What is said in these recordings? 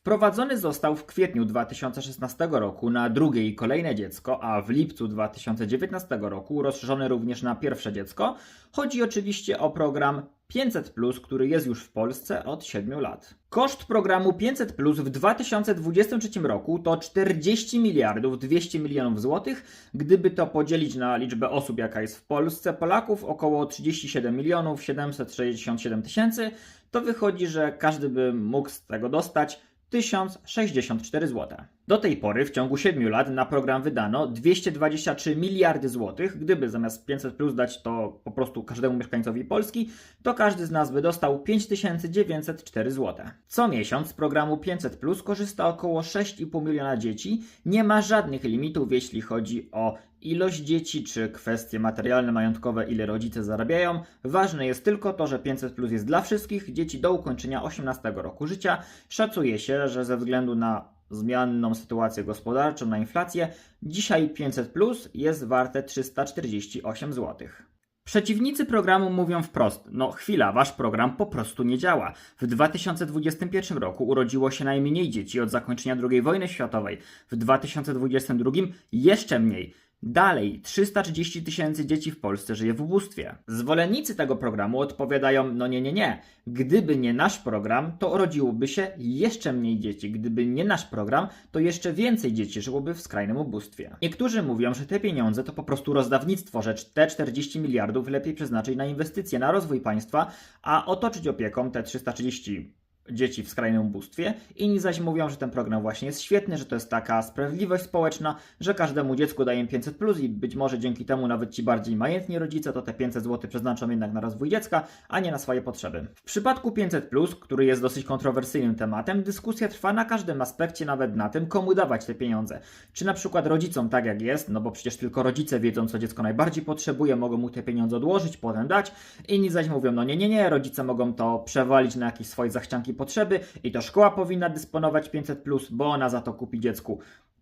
Wprowadzony został w kwietniu 2016 roku na drugie i kolejne dziecko, a w lipcu 2019 roku rozszerzony również na pierwsze dziecko. Chodzi oczywiście o program 500, który jest już w Polsce od 7 lat. Koszt programu 500 w 2023 roku to 40 miliardów 200 milionów złotych. Gdyby to podzielić na liczbę osób, jaka jest w Polsce, Polaków około 37 milionów 767 tysięcy, to wychodzi, że każdy by mógł z tego dostać 1064 zł. Do tej pory w ciągu 7 lat na program wydano 223 miliardy złotych. Gdyby zamiast 500 plus dać to po prostu każdemu mieszkańcowi Polski, to każdy z nas by dostał 5904 zł. Co miesiąc z programu 500 plus korzysta około 6,5 miliona dzieci. Nie ma żadnych limitów, jeśli chodzi o ilość dzieci czy kwestie materialne, majątkowe, ile rodzice zarabiają. Ważne jest tylko to, że 500 plus jest dla wszystkich dzieci do ukończenia 18 roku życia. Szacuje się, że ze względu na zmienną sytuację gospodarczą, na inflację, dzisiaj 500 plus jest warte 348 zł. Przeciwnicy programu mówią wprost: No, chwila, wasz program po prostu nie działa. W 2021 roku urodziło się najmniej dzieci od zakończenia II wojny światowej, w 2022 jeszcze mniej. Dalej, 330 tysięcy dzieci w Polsce żyje w ubóstwie. Zwolennicy tego programu odpowiadają: No nie, nie, nie. Gdyby nie nasz program, to urodziłoby się jeszcze mniej dzieci. Gdyby nie nasz program, to jeszcze więcej dzieci żyłoby w skrajnym ubóstwie. Niektórzy mówią, że te pieniądze to po prostu rozdawnictwo, że te 40 miliardów lepiej przeznaczyć na inwestycje, na rozwój państwa, a otoczyć opieką te 330 dzieci w skrajnym ubóstwie. Inni zaś mówią, że ten program właśnie jest świetny, że to jest taka sprawiedliwość społeczna, że każdemu dziecku daje 500 plus i być może dzięki temu nawet ci bardziej majętni rodzice to te 500 zł przeznaczą jednak na rozwój dziecka, a nie na swoje potrzeby. W przypadku 500 plus, który jest dosyć kontrowersyjnym tematem, dyskusja trwa na każdym aspekcie, nawet na tym, komu dawać te pieniądze. Czy na przykład rodzicom tak jak jest, no bo przecież tylko rodzice wiedzą, co dziecko najbardziej potrzebuje, mogą mu te pieniądze odłożyć, potem dać. Inni zaś mówią, no nie, nie, nie, rodzice mogą to przewalić na jakieś swoje zachcianki potrzeby i to szkoła powinna dysponować 500, bo ona za to kupi dziecku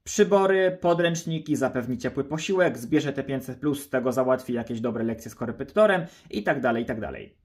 przybory, podręczniki, zapewni ciepły posiłek, zbierze te 500, z tego załatwi jakieś dobre lekcje z korepetytorem i tak dalej, i tak dalej.